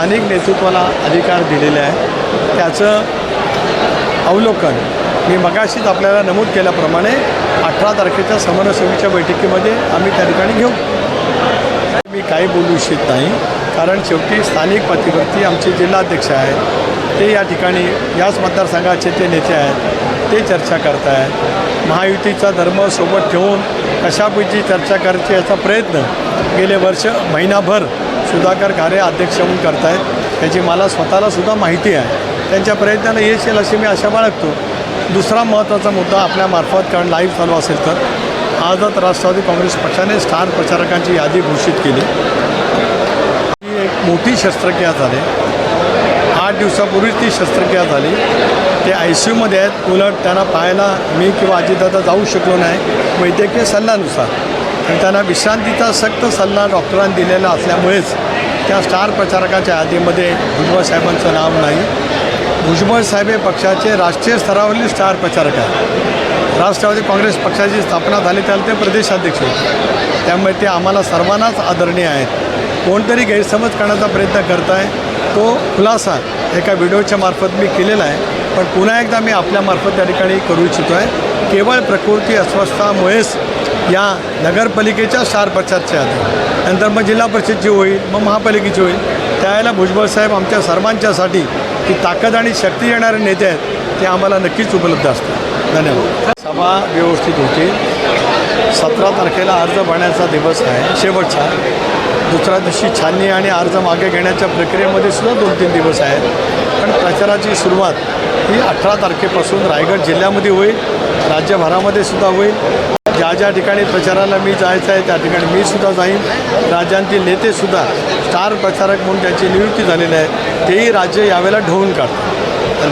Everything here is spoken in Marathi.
स्थानिक नेतृत्वाला अधिकार दिलेले आहे. त्याचं अवलोकन मी मगाशीच आपल्याला नमूद केल्याप्रमाणे अठरा तारखेच्या समन्वय बैठकीमध्ये आम्ही त्या ठिकाणी घेऊ. मी काही बोलू इच्छित नाही कारण शेवटी स्थानिक पातळीवरती आमचे जिल्हाध्यक्ष आहेत. ते या ठिकाणी याच मतदारसंघाचे ते नेते आहेत. ते चर्चा करत आहेत महायुतीचा धर्म सोबत ठेवून कशापैकी चर्चा करायची याचा प्रयत्न गेले वर्ष महिनाभर सुधाकर घारे अध्यक्ष म्हणून करतायत. त्याची मला स्वतःला सुद्धा माहिती आहे. त्यांच्या प्रयत्नाला यश येईल अशी मी आशा बाळगतो. दुसरा महत्त्वाचा मुद्दा आपल्यामार्फत कारण लाईव्ह चालू असेल तर. आजच राष्ट्रवादी काँग्रेस पक्षाने स्टार प्रचारकांची यादी घोषित केली. ही एक मोठी शस्त्रक्रिया झाली. आठ दिवसापूर्वीच ती शस्त्रक्रिया झाली. ते आय सी यूमध्ये आहेत. उलट त्यांना पाहायला मी किंवा अजितदादा जाऊ शकलो नाही. वैद्यकीय सल्ल्यानुसार. आणि त्यांना विश्रांतीचा सक्त सल्ला डॉक्टरांनी दिलेला असल्यामुळेच त्या स्टार प्रचारकाच्या यादीमध्ये भुजबळ साहेबांचं नाव नाही. भुजबळ साहेब हे पक्षाचे राष्ट्रीय स्तरावरील स्टार प्रचारक आहेत. राष्ट्रवादी काँग्रेस पक्षाची स्थापना झाली त्याला ते प्रदेशाध्यक्ष होते. त्यामुळे ते आम्हाला सर्वांनाच आदरणीय आहेत. कोणतरी गैरसमज करण्याचा प्रयत्न करत आहे तो खुलासा एका व्हिडिओच्या मार्फत मी केलेला आहे. पण पुन्हा एकदा मी आपल्यामार्फत त्या ठिकाणी करू इच्छितो आहे केवळ प्रकृती अस्वस्थामुळेच या नगरपालिकेच्या स्टार प्रचारच्या आधी. नंतर मग जिल्हा परिषदची होईल मग महापालिकेची होईल. त्यावेळेला भुजबळ साहेब आमच्या सर्वांच्यासाठी ती ताकद आणि शक्ती देणारे नेते आहेत ते आम्हाला नक्कीच उपलब्ध असतात धन्यवाद. सभा व्यवस्थित होती. सतरा तारखेला अर्ज भरण्याचा दिवस आहे शेवटचा. दुसऱ्या दिवशी छाननी आणि अर्ज मागे घेण्याच्या प्रक्रियेमध्ये सुद्धा दोन तीन दिवस आहेत. पण प्रचाराची सुरुवात ही अठरा तारखेपासून रायगड जिल्ह्यामध्ये होईल. राज्यभरामध्ये सुद्धा होईल. ज्या ज्या ठिकाणी प्रचाराला मी जायचं आहे त्या ठिकाणी मी सुद्धा जाईन. राज्यांतील नेतेसुद्धा स्टार प्रचारक म्हणून त्यांची नियुक्ती झालेली आहे. तेही राज्य यावेळेला ढवळून काढतात